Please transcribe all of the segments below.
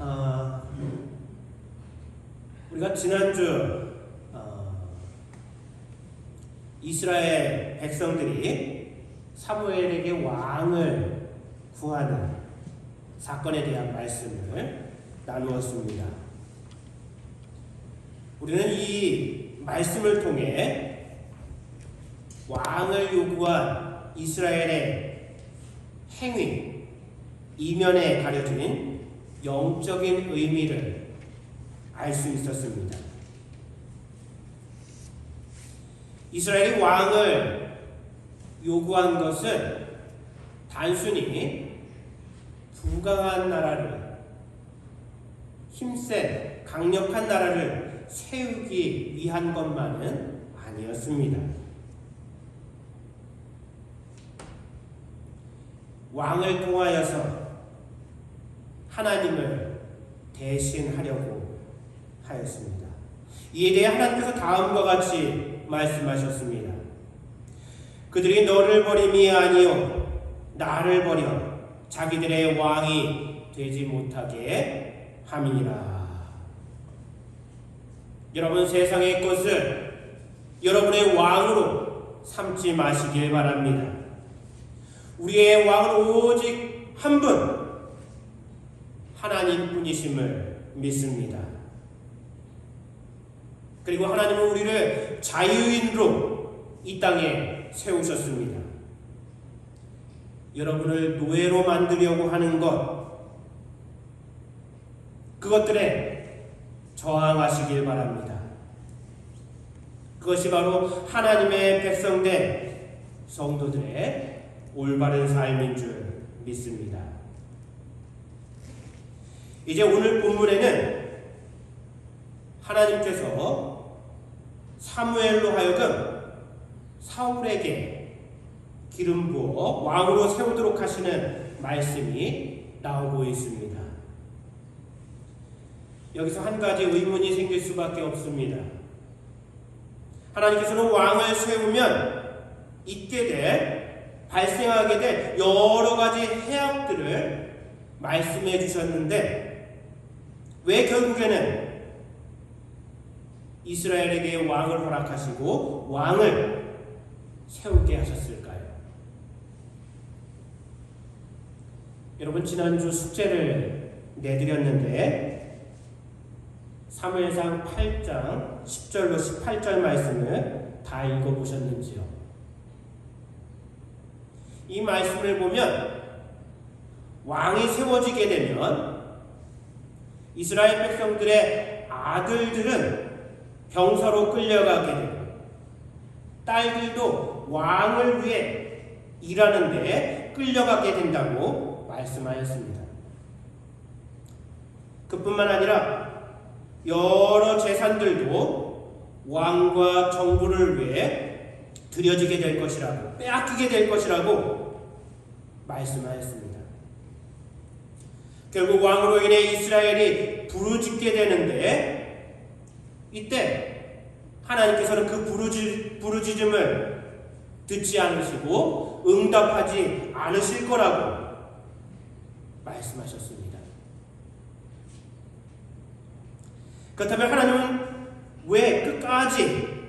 어, 우리가 지난주 어, 이스라엘 백성들이 사무엘에게 왕을 구하는 사건에 대한 말씀을 나누었습니다. 우리는 이 말씀을 통해 왕을 요구한 이스라엘의 행위, 이면에 가려진 영적인 의미를 알 수 있었습니다. 이스라엘이 왕을 요구한 것은 단순히 부강한 나라를 힘센 강력한 나라를 세우기 위한 것만은 아니었습니다. 왕을 통하여서 하나님을 대신하려고 하였습니다. 이에 대해 하나님께서 다음과 같이 말씀하셨습니다. 그들이 너를 버림이 아니요 나를 버려 자기들의 왕이 되지 못하게 함이니라. 여러분 세상의 것을 여러분의 왕으로 삼지 마시길 바랍니다. 우리의 왕은 오직 한 분, 하나님 뿐이심을 믿습니다. 그리고 하나님은 우리를 자유인으로 이 땅에 세우셨습니다. 여러분을 노예로 만들려고 하는 것, 그것들에 저항하시길 바랍니다. 그것이 바로 하나님의 백성된 성도들의 올바른 삶인 줄 믿습니다. 이제 오늘 본문에는 하나님께서 사무엘로 하여금 사울에게 기름 부어 왕으로 세우도록 하시는 말씀이 나오고 있습니다. 여기서 한 가지 의문이 생길 수밖에 없습니다. 하나님께서는 왕을 세우면 있게 될 발생하게 될 여러 가지 해악들을 말씀해 주셨는데 왜 결국에는 이스라엘에게 왕을 허락하시고 왕을 세우게 하셨을까요? 여러분 지난주 숙제를 내드렸는데 사무엘상 8장 10절로 18절 말씀을 다 읽어보셨는지요? 이 말씀을 보면 왕이 세워지게 되면 이스라엘 백성들의 아들들은 병사로 끌려가게 되고 딸들도 왕을 위해 일하는 데 끌려가게 된다고 말씀하였습니다. 그뿐만 아니라 여러 재산들도 왕과 정부를 위해 드려지게 될 것이라고 빼앗기게 될 것이라고 말씀하였습니다. 결국 왕으로 인해 이스라엘이 부르짖게 되는데 이때 하나님께서는 그 부르짖, 부르짖음을 듣지 않으시고 응답하지 않으실 거라고 말씀하셨습니다. 그렇다면 하나님은 왜 끝까지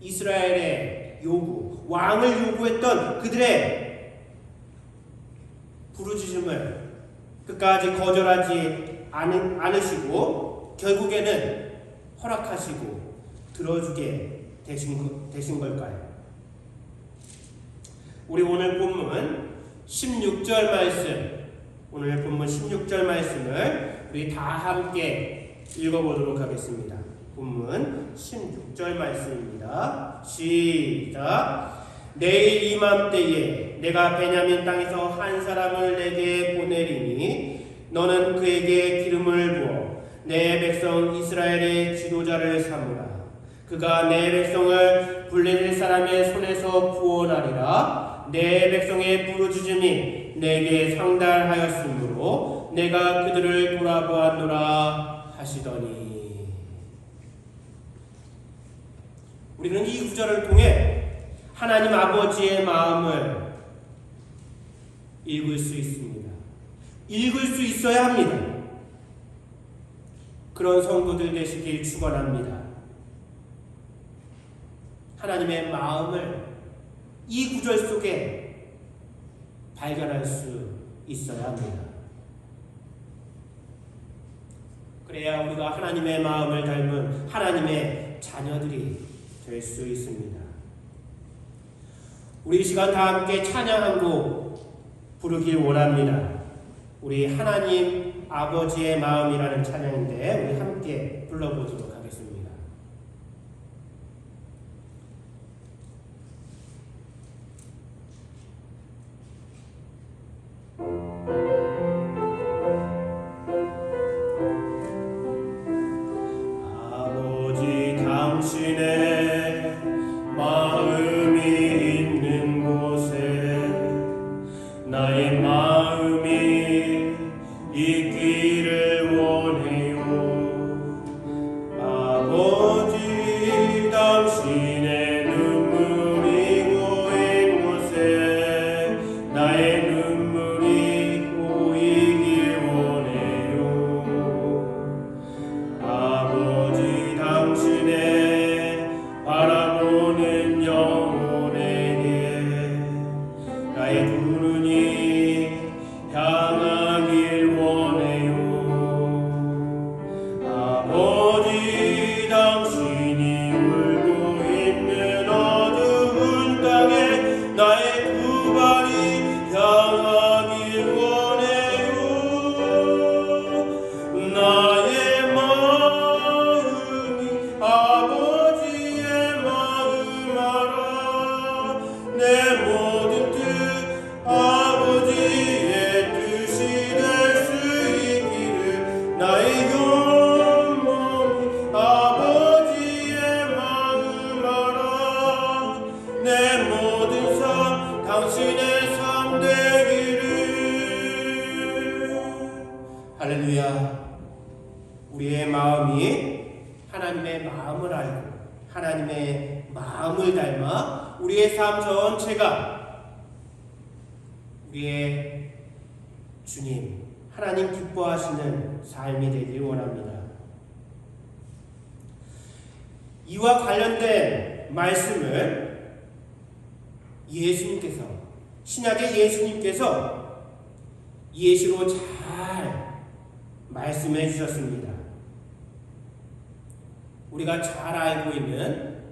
이스라엘의 요구, 왕을 요구했던 그들의 부르짖음을 끝까지 거절하지 않, 않으시고 결국에는 허락하시고 들어주게 되신, 되신 걸까요? 우리 오늘 본문 16절 말씀, 오늘 본문 16절 말씀을 우리 다 함께 읽어보도록 하겠습니다. 본문 16절 말씀입니다. 시작. 내일 이맘때에 내가 베냐민 땅에서 한 사람을 내게 보내리니 너는 그에게 기름을 부어 내 백성 이스라엘의 지도자를 삼으라. 그가 내 백성을 블레셋 사람의 손에서 구원하리라. 내 백성의 부르짖음이 내게 상달하였으므로 내가 그들을 돌아보았노라 하시더니 우리는 이 구절을 통해 하나님 아버지의 마음을 읽을 수 있습니다. 읽을 수 있어야 합니다. 그런 성도들 되시길 축원합니다. 하나님의 마음을 이 구절 속에 발견할 수 있어야 합니다. 그래야 우리가 하나님의 마음을 닮은 하나님의 자녀들이 될 수 있습니다. 우리 이 시간 다 함께 찬양한 곡 부르길 원합니다. 우리 하나님 아버지의 마음이라는 찬양인데 우리 함께 불러보도록 하겠습니다. 말씀해 주셨습니다. 우리가 잘 알고 있는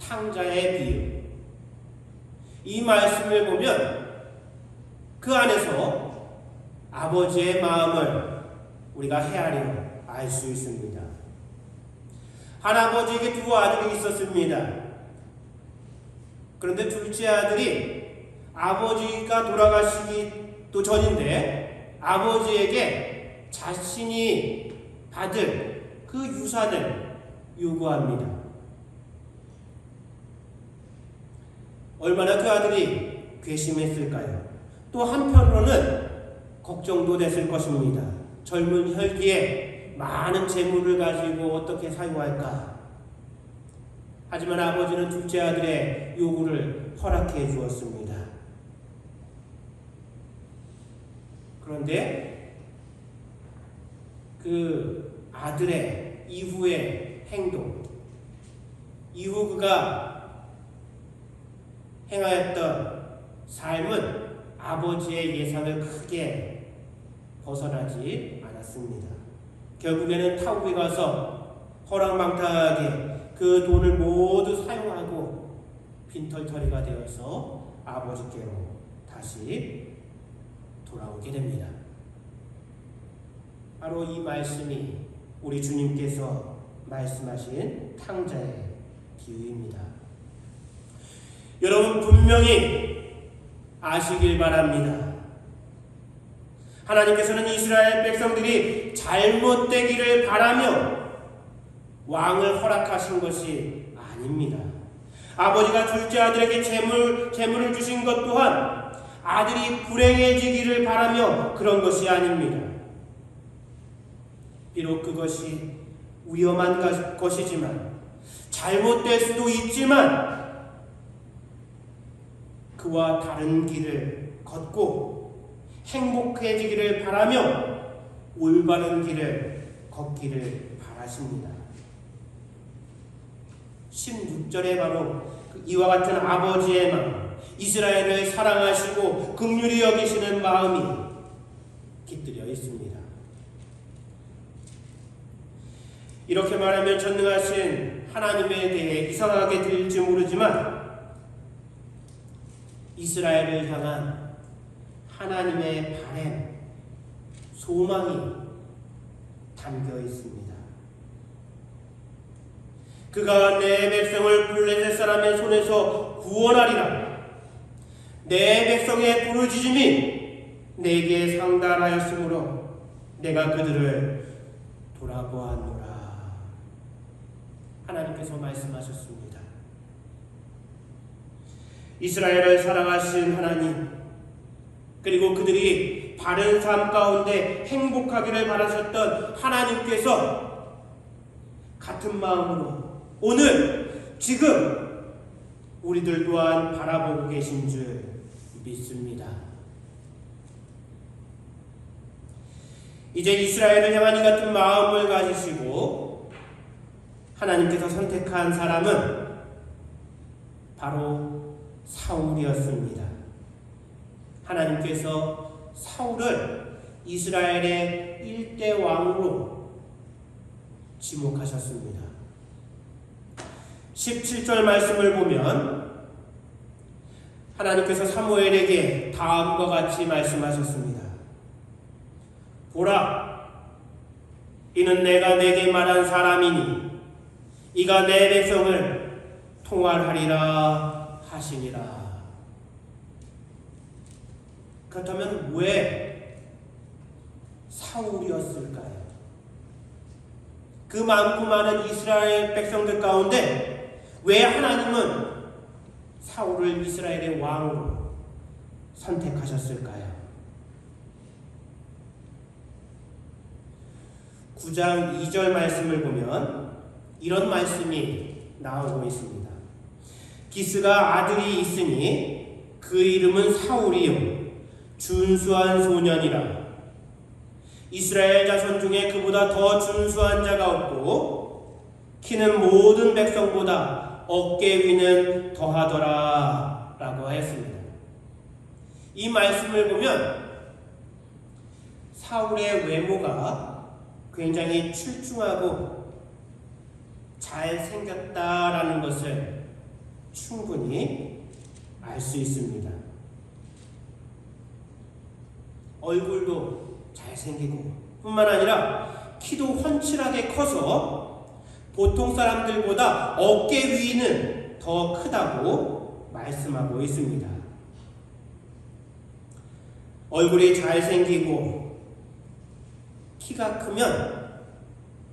탕자의 비유. 이 말씀을 보면 그 안에서 아버지의 마음을 우리가 헤아려 알 수 있습니다. 한 아버지에게 두 아들이 있었습니다. 그런데 둘째 아들이 아버지가 돌아가시기 또 전인데 아버지에게 자신이 받을 그 유산을 요구합니다. 얼마나 그 아들이 괘씸했을까요? 또 한편으로는 걱정도 됐을 것입니다. 젊은 혈기에 많은 재물을 가지고 어떻게 사용할까? 하지만 아버지는 둘째 아들의 요구를 허락해 주었습니다. 그런데 그 아들의 이후의 행동, 이후 그가 행하였던 삶은 아버지의 예상을 크게 벗어나지 않았습니다. 결국에는 타국에 가서 허랑방탕하게 그 돈을 모두 사용하고 빈털터리가 되어서 아버지께로 다시 돌아오게 됩니다. 바로 이 말씀이 우리 주님께서 말씀하신 탕자의 비유입니다. 여러분 분명히 아시길 바랍니다. 하나님께서는 이스라엘 백성들이 잘못되기를 바라며 왕을 허락하신 것이 아닙니다. 아버지가 둘째 아들에게 재물, 재물을 주신 것 또한 아들이 불행해지기를 바라며 그런 것이 아닙니다. 비록 그것이 위험한 것이지만 잘못될 수도 있지만 그와 다른 길을 걷고 행복해지기를 바라며 올바른 길을 걷기를 바라십니다. 16절에 바로 그 이와 같은 아버지의 마음, 이스라엘을 사랑하시고 긍휼히 여기시는 마음이 깃들여 있습니다. 이렇게 말하면 전능하신 하나님에 대해 이상하게 들릴지 모르지만 이스라엘을 향한 하나님의 바램, 소망이 담겨 있습니다. 그가 내 백성을 블레셋 사람의 손에서 구원하리라. 내 백성의 부르짖음이 내게 상달하였으므로 내가 그들을 돌아보았노라. 하나님께서 말씀하셨습니다. 이스라엘을 사랑하신 하나님, 그리고 그들이 바른 삶 가운데 행복하기를 바라셨던 하나님께서 같은 마음으로 오늘 지금 우리들 또한 바라보고 계신 줄 믿습니다. 이제 이스라엘을 향한 이 같은 마음을 가지시고 하나님께서 선택한 사람은 바로 사울이었습니다. 하나님께서 사울을 이스라엘의 일대 왕으로 지목하셨습니다. 17절 말씀을 보면 하나님께서 사무엘에게 다음과 같이 말씀하셨습니다. 보라, 이는 내가 내게 말한 사람이니 이가 내 백성을 통할하리라 하시니라. 그렇다면 왜 사울이었을까요? 그 많고 많은 이스라엘 백성들 가운데 왜 하나님은 사울을 이스라엘의 왕으로 선택하셨을까요? 9장 2절 말씀을 보면 이런 말씀이 나오고 있습니다. 기스가 아들이 있으니 그 이름은 사울이요 준수한 소년이라 이스라엘 자손 중에 그보다 더 준수한 자가 없고 키는 모든 백성보다 어깨 위는 더하더라 라고 하였습니다. 이 말씀을 보면 사울의 외모가 굉장히 출중하고 잘생겼다라는 것을 충분히 알 수 있습니다. 얼굴도 잘생기고 뿐만 아니라 키도 훤칠하게 커서 보통 사람들보다 어깨 위는 더 크다고 말씀하고 있습니다. 얼굴이 잘생기고 키가 크면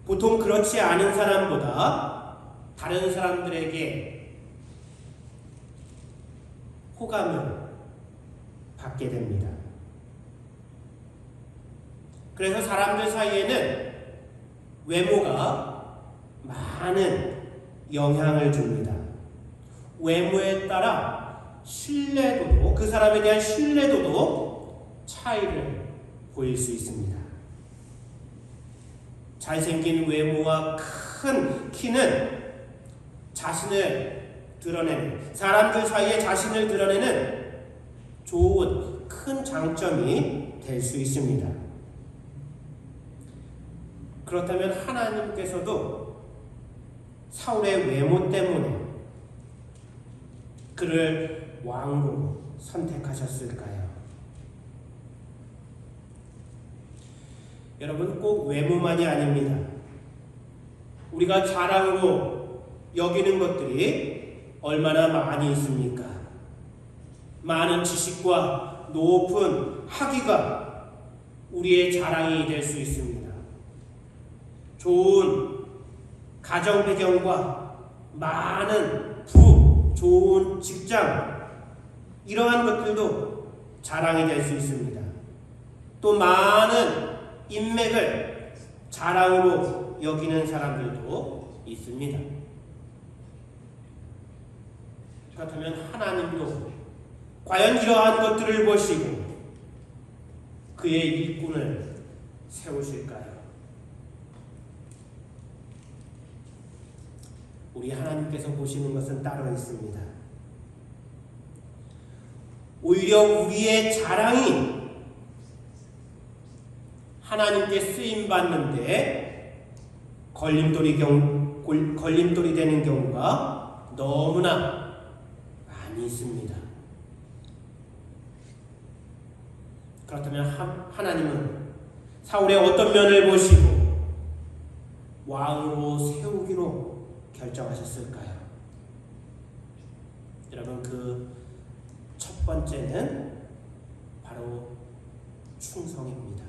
보통 그렇지 않은 사람보다 다른 사람들에게 호감을 받게 됩니다. 그래서 사람들 사이에는 외모가 많은 영향을 줍니다. 외모에 따라 신뢰도도 그 사람에 대한 신뢰도도 차이를 보일 수 있습니다. 잘생긴 외모와 큰 키는 자신을 드러내는 사람들 사이에 자신을 드러내는 좋은 큰 장점이 될 수 있습니다. 그렇다면 하나님께서도 사울의 외모 때문에 그를 왕으로 선택하셨을까요? 여러분 꼭 외모만이 아닙니다. 우리가 자랑으로 여기는 것들이 얼마나 많이 있습니까? 많은 지식과 높은 학위가 우리의 자랑이 될 수 있습니다. 좋은 가정 배경과 많은 부, 좋은 직장, 이러한 것들도 자랑이 될 수 있습니다. 또 많은 인맥을 자랑으로 여기는 사람들도 있습니다. 그렇다면 하나님도 과연 이러한 것들을 보시고 그의 일꾼을 세우실까요? 우리 하나님께서 보시는 것은 따로 있습니다. 오히려 우리의 자랑이 하나님께 쓰임 받는데 걸림돌이 경 골- 걸림돌이 되는 경우가 너무나 많이 있습니다. 그렇다면 하, 하나님은 사울의 어떤 면을 보시고 왕으로 세우기로 결정하셨을까요? 여러분 그 첫 번째는 바로 충성입니다.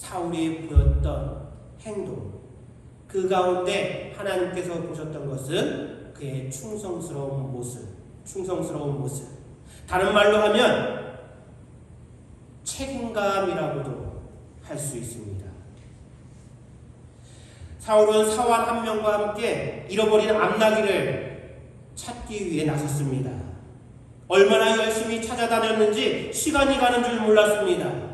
사울이 보였던 행동 그 가운데 하나님께서 보셨던 것은 그의 충성스러운 모습, 충성스러운 모습. 다른 말로 하면 책임감이라고도 할 수 있습니다. 사울은 사원 한 명과 함께 잃어버린 암나기를 찾기 위해 나섰습니다. 얼마나 열심히 찾아다녔는지 시간이 가는 줄 몰랐습니다.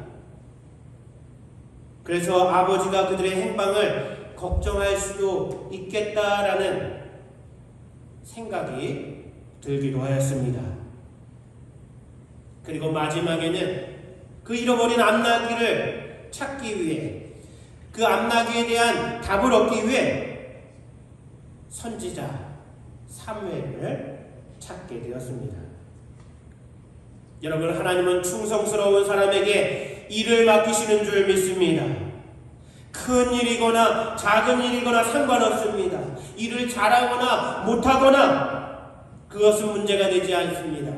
그래서 아버지가 그들의 행방을 걱정할 수도 있겠다라는 생각이 들기도 하였습니다. 그리고 마지막에는 그 잃어버린 암나기를 찾기 위해 그 암나기에 대한 답을 얻기 위해 선지자 사무엘을 찾게 되었습니다. 여러분 하나님은 충성스러운 사람에게 일을 맡기시는 줄 믿습니다. 큰 일이거나 작은 일이거나 상관없습니다. 일을 잘하거나 못하거나 그것은 문제가 되지 않습니다.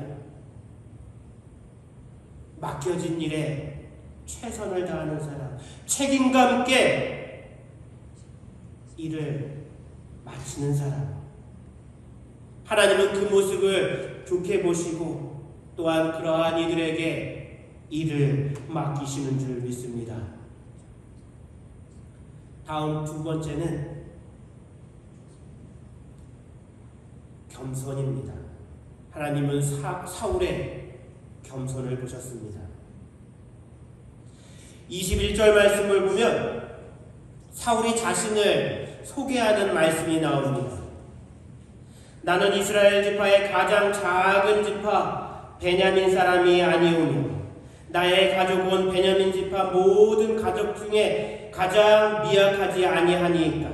맡겨진 일에 최선을 다하는 사람, 책임감 있게 일을 마치는 사람. 하나님은 그 모습을 좋게 보시고 또한 그러한 이들에게 일을 맡기시는 줄 믿습니다. 다음 두 번째는 겸손입니다. 하나님은 사, 사울의 겸손을 보셨습니다. 21절 말씀을 보면 사울이 자신을 소개하는 말씀이 나옵니다. 나는 이스라엘 지파의 가장 작은 지파 베냐민 사람이 아니오며 나의 가족은 베냐민 지파 모든 가족 중에 가장 미약하지 아니하니이까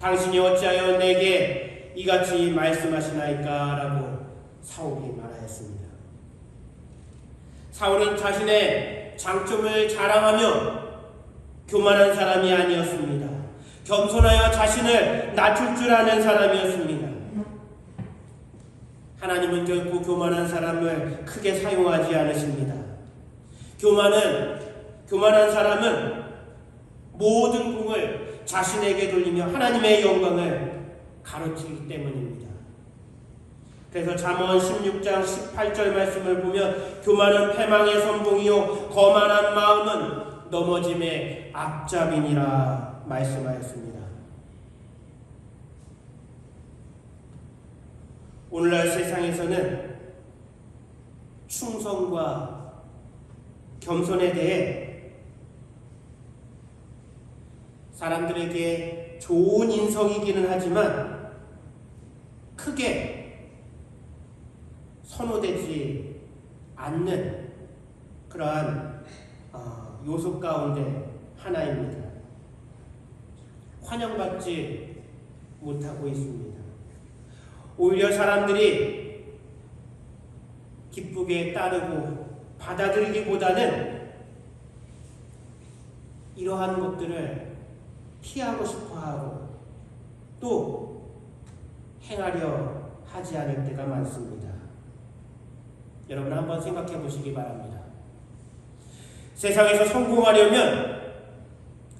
당신이 어찌하여 내게 이같이 말씀하시나이까라고 사울이 말하였습니다. 사울은 자신의 장점을 자랑하며 교만한 사람이 아니었습니다. 겸손하여 자신을 낮출 줄 아는 사람이었습니다. 하나님은 결코 교만한 사람을 크게 사용하지 않으십니다. 교만은 교만한 사람은 모든 공을 자신에게 돌리며 하나님의 영광을 가로치기 때문입니다. 그래서 잠언 16장 18절 말씀을 보면 교만은 패망의 선봉이요 거만한 마음은 넘어짐의 앞잡이니라 말씀하였습니다. 오늘날 세상에서는 충성과 겸손에 대해 사람들에게 좋은 인성이기는 하지만 크게 선호되지 않는 그러한 어, 요소 가운데 하나입니다. 환영받지 못하고 있습니다. 오히려 사람들이 기쁘게 따르고 받아들이기보다는 이러한 것들을 피하고 싶어 하고 또 행하려 하지 않을 때가 많습니다. 여러분 한번 생각해 보시기 바랍니다. 세상에서 성공하려면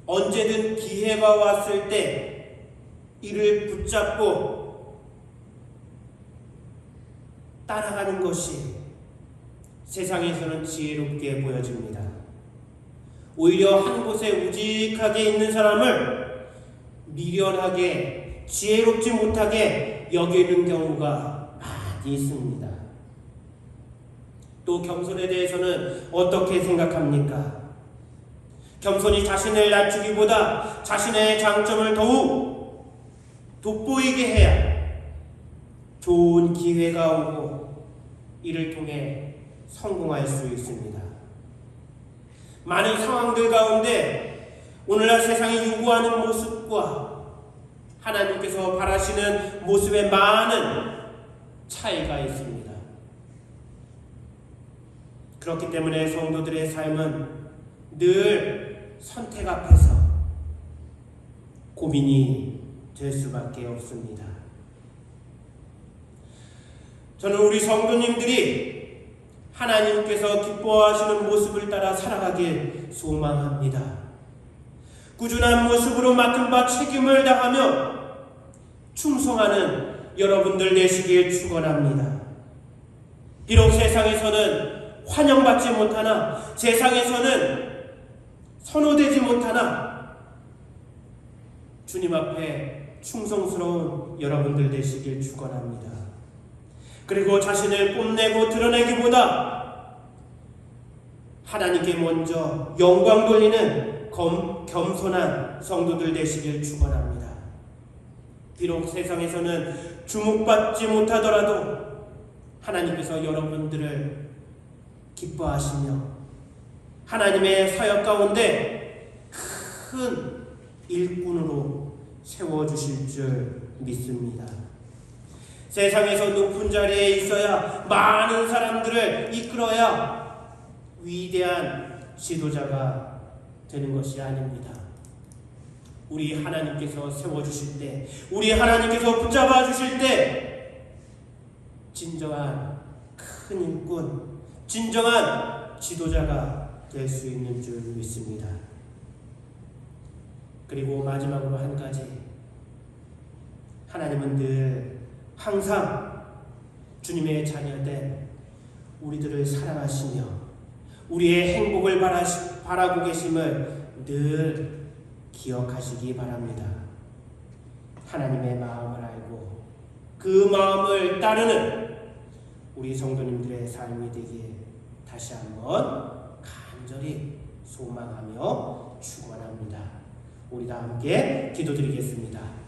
언제든 기회가 왔을 때 이를 붙잡고 따라가는 것이 세상에서는 지혜롭게 보여집니다. 오히려 한 곳에 우직하게 있는 사람을 미련하게 지혜롭지 못하게 여기는 경우가 많이 있습니다. 또 겸손에 대해서는 어떻게 생각합니까? 겸손이 자신을 낮추기보다 자신의 장점을 더욱 돋보이게 해야 좋은 기회가 오고 이를 통해 성공할 수 있습니다. 많은 상황들 가운데 오늘날 세상이 요구하는 모습과 하나님께서 바라시는 모습에 많은 차이가 있습니다. 그렇기 때문에 성도들의 삶은 늘 선택 앞에서 고민이 될 수밖에 없습니다. 저는 우리 성도님들이 하나님께서 기뻐하시는 모습을 따라 살아가길 소망합니다. 꾸준한 모습으로 맡은 바 책임을 다하며 충성하는 여러분들 되시길 축원합니다. 비록 세상에서는 환영받지 못하나 세상에서는 선호되지 못하나 주님 앞에 충성스러운 여러분들 되시길 축원합니다. 그리고 자신을 뽐내고 드러내기보다 하나님께 먼저 영광 돌리는 검, 겸손한 성도들 되시길 축원합니다. 비록 세상에서는 주목받지 못하더라도 하나님께서 여러분들을 기뻐하시며 하나님의 사역 가운데 큰 일꾼으로 세워주실 줄 믿습니다. 세상에서 높은 자리에 있어야 많은 사람들을 이끌어야 위대한 지도자가 되는 것이 아닙니다. 우리 하나님께서 세워주실 때, 우리 하나님께서 붙잡아 주실 때, 진정한 큰 일꾼, 진정한 지도자가 될 수 있는 줄 믿습니다. 그리고 마지막으로 한 가지, 하나님은 늘 항상 주님의 자녀된 우리들을 사랑하시며 우리의 행복을 바라시, 바라고 계심을 늘 기억하시기 바랍니다. 하나님의 마음을 알고 그 마음을 따르는 우리 성도님들의 삶이 되기에 다시 한번 간절히 소망하며 축원합니다. 우리 다 함께 기도드리겠습니다.